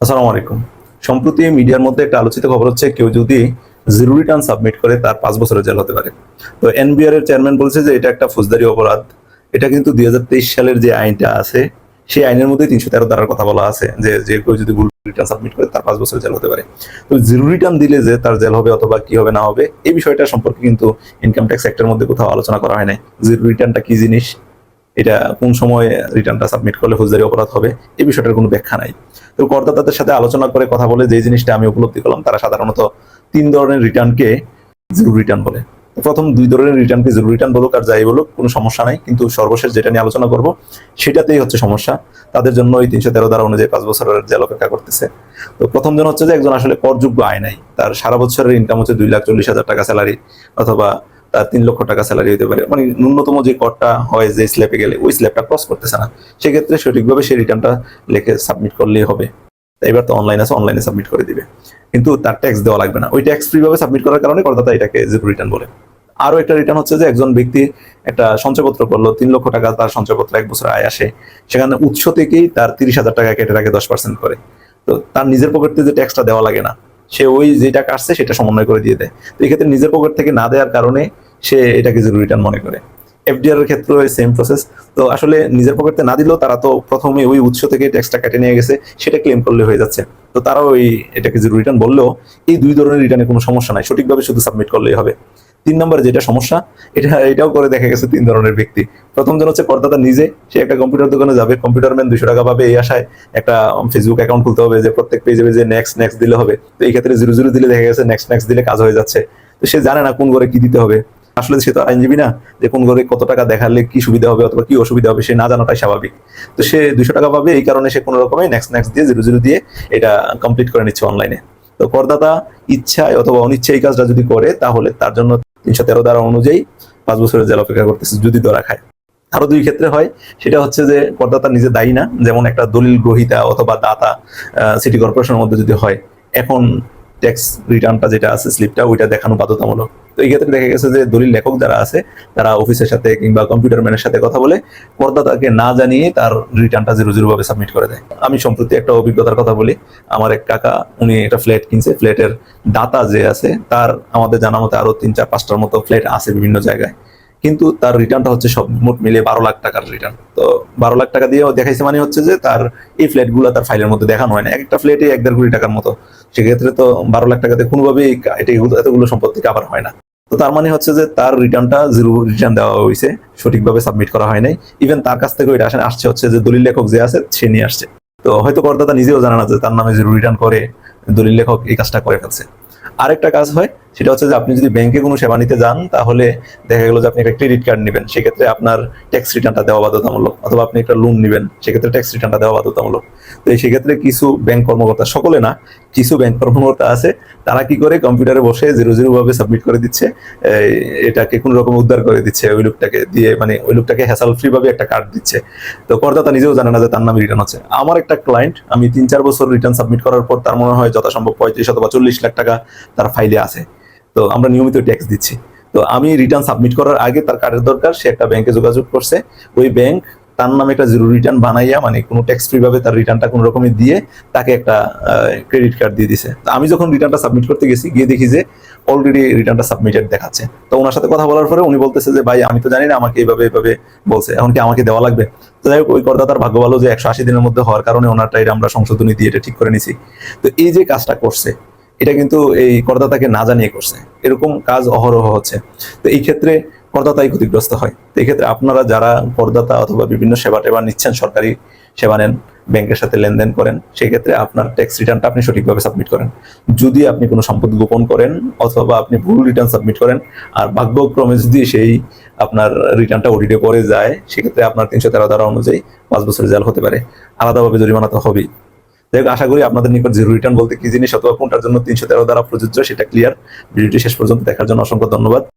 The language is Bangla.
আসসালামু আলাইকুম। সম্প্রতি মিডিয়ার মধ্যে একটা আলোচিত খবর হচ্ছে, কেউ যদি জিরো রিটার্ন সাবমিট করে, তার পাঁচ বছরের জেল হতে পারে। তো এনবিআর এর চেয়ারম্যান বলছে যে, এটা একটা ফৌজদারি অপরাধ। এটা কিন্তু দুই হাজার তেইশ সালের যে আইনটা আছে, সেই আইনের মধ্যে তিনশো তেরো ধারার কথা বলা আছে যে যে কেউ যদি ভুল রিটার্ন সাবমিট করে, তার পাঁচ বছরের জেল হতে পারে। তো জিরো রিটার্ন দিলে যে তার জেল হবে অথবা কি হবে না হবে, এই বিষয়টা সম্পর্কে কিন্তু ইনকাম ট্যাক্স অ্যাক্টের মধ্যে কোথাও আলোচনা করা হয় নাই। জিরো রিটার্নটা কি জিনিস? এটা কোন সময় রিটার্নটা সাবমিট করলে ফৌজদারি অপরাধ হবে, এই বিষয়টার কোনো ব্যাখ্যা নাই। তো করদাতাদের সাথে আলোচনা করে কথা বলে যে জিনিসটা আমি উপলব্ধি করলাম, তারা সাধারণত তিন ধরনের রিটার্নকে জিরো রিটার্ন বলে। প্রথম দুই ধরনের রিটার্নকে জিরো রিটার্ন বলুক আর যাই বলুক, কোনো সমস্যা নাই, কিন্তু সর্বশেষ যেটা নিয়ে আলোচনা করব, সেটাতেই হচ্ছে সমস্যা। তাদের জন্য ওই তিনশো তেরো ধারা অনুযায়ী পাঁচ বছরের জেল অপেক্ষা করতেছে। তো প্রথম জন হচ্ছে যে একজন আসলে করযোগ্য আয় নাই। তার সারা বছরের ইনকাম হচ্ছে দুই লাখ চল্লিশ হাজার টাকা স্যালারি অথবা তার তিন লক্ষ টাকা স্যালারি হতে পারে। মানে ন্যূনতম যে করটা হয় যে স্ল্যাপে গেলে, ওই স্ল্যাবটা ক্রস করতেছে না। সেক্ষেত্রে সঠিকভাবে সেই রিটার্নটা লিখে সাবমিট করলেই হবে। এবার তো অনলাইন আছে অনলাইনে সাবমিট করে দিবে। কিন্তু তার ট্যাক্স দেওয়া লাগবে না। ওই ট্যাক্স ফ্রি ভাবে সাবমিট করার কারণে করদাতা এটাকে জিরো রিটার্ন বলে। আরও একটা রিটার্ন হচ্ছে যে একজন ব্যক্তি একটা সঞ্চয়পত্র করল, তিন লক্ষ টাকা তার সঞ্চয়পত্র এক বছর আয় আসে। সেখানে উৎস থেকেই তার তিরিশ হাজার টাকা কেটে রাখে, দশ পার্সেন্ট করে। তো তার নিজের পকেট থেকে যে ট্যাক্সটা দেওয়া লাগে না, সে ওই যেটা কাটছে সেটা সমন্বয় করে দিয়ে দেয়। তো এই ক্ষেত্রে নিজের পকেট থেকে না দেওয়ার কারণে সে এটাকে জিরো রিটার্ন মনে করে। এফডিআর এর ক্ষেত্রে সেম প্রসেস তো আসলে নিজের পকেটে না দিলেও তারা তো প্রথমে ওই উৎস থেকে ট্যাক্সটা কেটে নিয়ে গেছে, সেটা ক্লেম করলে হয়ে যাচ্ছে। তো তারাও ওই এটাকে জিরো রিটার্ন বললেও এই দুই ধরনের রিটার্নে কোনো সমস্যা নাই, সঠিকভাবে শুধু সাবমিট করলেই হবে। তিন নম্বরে যেটা সমস্যা, এটা, এটাও করে দেখা গেছে তিন ধরনের ব্যক্তি। প্রথম জন হচ্ছে করদাতা নিজে, সে একটা কম্পিউটার দোকানে যাবে কম্পিউটার ম্যান দুশো টাকা পাবে এই আশায়। একটা ফেসবুক অ্যাকাউন্ট খুলতে হবে যে প্রত্যেক পেজে পেজে নেক্সট নেক্সট দিলে হবে। তো এই ক্ষেত্রে জিরো জিরো দিলে দেখা গেছে নেক্সট নেক্সট দিলে কাজ হয়ে যাচ্ছে। তো সে জানে না কোন ঘরে কি দিতে হবে। আসলে সে তো আইনজীবী না, যে কোন ঘরে কত টাকা দেখালে কি সুবিধা হবে অথবা কি অসুবিধা হবে সে না জানাটাই স্বাভাবিক। তো সে দুশো টাকা পাবে, এই কারণে সে কোনো রকমে নেক্সট নেক্সট দিয়ে জিরো জিরো দিয়ে এটা কমপ্লিট করে নিচ্ছে অনলাইনে তো করদাতা ইচ্ছায় অথবা অনিচ্ছায় এই কাজটা যদি করে, তাহলে তার জন্য তিনশো তেরো দ্বারা অনুযায়ী পাঁচ বছরের জেল অপেক্ষা করতেছে, যদি ধরা খায়। আরও দুই ক্ষেত্রে হয়, সেটা হচ্ছে যে করদাতা নিজে দায়ী না, যেমন একটা দলিল গ্রহিতা অথবা দাতা সিটি কর্পোরেশনের মধ্যে যদি হয়, এখন ট্যাক্স রিটার্নটা যেটা আছে স্লিপটা ওইটা দেখানো বাধ্যতামূলক। তো এই ক্ষেত্রে দেখা গেছে যে দলিল লেখক যারা আছে, তারা অফিসের সাথে কিংবা কম্পিউটার ম্যানের সাথে কথা বলে করদাতাকে না জানিয়ে তার রিটার্নটা জিরো জিরো ভাবে সাবমিট করে দেয়। আমি সম্প্রতি একটা অভিজ্ঞতার কথা বলি। আমার এক কাকা, উনি একটা ফ্ল্যাট কিনছে। ফ্ল্যাটের দাতা যে আছে, তার আমাদের জানা মতে আরও তিন চার পাঁচটার মতো ফ্ল্যাট আছে বিভিন্ন জায়গায়। কিন্তু তার রিটার্নটা হচ্ছে সব মোট মিলিয়ে বারো লাখ টাকার রিটার্ন তো বারো লাখ টাকা দিয়ে দেখাইছে মানে হচ্ছে যে তার এই ফ্ল্যাটগুলো তার ফাইলের মধ্যে দেখানো হয় না। এক একটা ফ্ল্যাটে এক দেড় কোটি টাকার মতো। সেক্ষেত্রে তো বারো লাখ টাকাতে কোনোভাবেই এটা এতগুলো সম্পত্তি কাভার হয় না। তো তার মানে হচ্ছে যে তার রিটার্নটা জিরো রিটার্ন দেওয়া হয়েছে। সঠিকভাবে সাবমিট করা হয় নাই। ইভেন তার কাছ থেকে আসে আসছে হচ্ছে যে দলিল লেখক যে আছে, সে নিয়ে আসছে। তো হয়তো করদাতা নিজেও জানে না যে তার নামে জিরো রিটার্ন করে দলিল লেখক এই কাজটা করে ফেলছে। আরেকটা কাজ হয় সেটা হচ্ছে যে আপনি যদি ব্যাংকে কোনো সেবা নিতে যান, তাহলে দেখা গেল যে আপনি একটা ক্রেডিট কার্ড নেবেন। সেক্ষেত্রে আপনার ট্যাক্স রিটার্নটা দেওয়া বাধ্যতামূলক। অথবা আপনি একটা লোন নেবেন, সেক্ষেত্রে ট্যাক্স রিটার্নটা দেওয়া বাধ্যতামূলক। তো সেক্ষেত্রে কিছু ব্যাংক কর্মকর্তা, সকলে না, কিছু ব্যাংক কর্মকর্তা আছে, তারা কি করে কম্পিউটারে বসে জিরো জিরো ভাবে সাবমিট করে দিচ্ছে এটাকে কোন রকম উদ্ধার করে দিচ্ছে, ওই লোকটাকে দিয়ে মানে ওই লোকটাকে হ্যাসাল ফ্রি ভাবে একটা কার্ড দিচ্ছে। তো করদাতা নিজেও জানে না যে তার নামে রিটার্ন হচ্ছে। আমার একটা ক্লায়েন্ট আমি তিন চার বছর রিটার্ন সাবমিট করার পর তার মনে হয় যথাসম্ভব পঁয়ত্রিশ অথবা চল্লিশ লাখ টাকা তার ফাইলে আছে। তো আমরা নিয়মিত ট্যাক্স দিচ্ছি। তো আমি রিটার্ন সাবমিট করার আগে তার কার্ডের দরকার, সে একটা ব্যাংকে যোগাযোগ করছে। ওই ব্যাংক তার নামে একটা জিরো রিটার্ন বানাইয়া মানে কোনো ট্যাক্স ফ্রি ভাবে তার রিটার্নটা কোনো রকমের দিয়ে তাকে একটা ক্রেডিট কার্ড দিয়ে দিছে। আমি যখন রিটার্নটা সাবমিট করতে গেছি, গিয়ে দেখি যে অলরেডি রিটার্নটা সাবমিটেড দেখাচ্ছে। তো ওনার সাথে কথা বলার পরে উনি বলতেছে যে, ভাই, আমি তো জানি না, আমাকে এইভাবে এইভাবে বলছে। এখন কি আমাকে দেওয়া লাগবে? তো যাই হোক, ওই করদাতার ভাগ্য ভালো যে একশো আশি দিনের মধ্যে হওয়ার কারণে ওনারটা এটা আমরা সংশোধনী দিয়ে এটা ঠিক করে নিছি। তো এই যে কাজটা করছে এটা কিন্তু এই করদাতাকে না জানিয়ে করছে। এরকম কাজ অহরহ হচ্ছে। তো এই ক্ষেত্রে করদাতাই ক্ষতিগ্রস্ত হয়। তো এই ক্ষেত্রে আপনারা যারা করদাতা অথবা বিভিন্ন সেবা টেবা নিচ্ছেন, সরকারি সেবা নেন, ব্যাংকের সাথে লেনদেন করেন, সেই ক্ষেত্রে আপনার ট্যাক্স রিটার্নটা আপনি সঠিকভাবে সাবমিট করেন। যদি আপনি কোনো সম্পদ গোপন করেন অথবা আপনি ভুল রিটার্ন সাবমিট করেন, আর ভাগ্যক্রমে যদি সেই আপনার রিটার্নটা অডিটে পড়ে যায়, সেক্ষেত্রে আপনার তিনশো তেরো ধারা অনুযায়ী পাঁচ বছর জেল হতে পারে। আলাদাভাবে জরিমানা তো হবেই। যাই হোক, আশা করি আপনাদের নিকট জিরো রিটার্ন বলতে কি জিনিস? অথবা কোনটার জন্য তিনশো তেরো দ্বারা প্রযোজ্য সেটা ক্লিয়ার ভিডিওটি শেষ পর্যন্ত দেখার জন্য অসংখ্য ধন্যবাদ।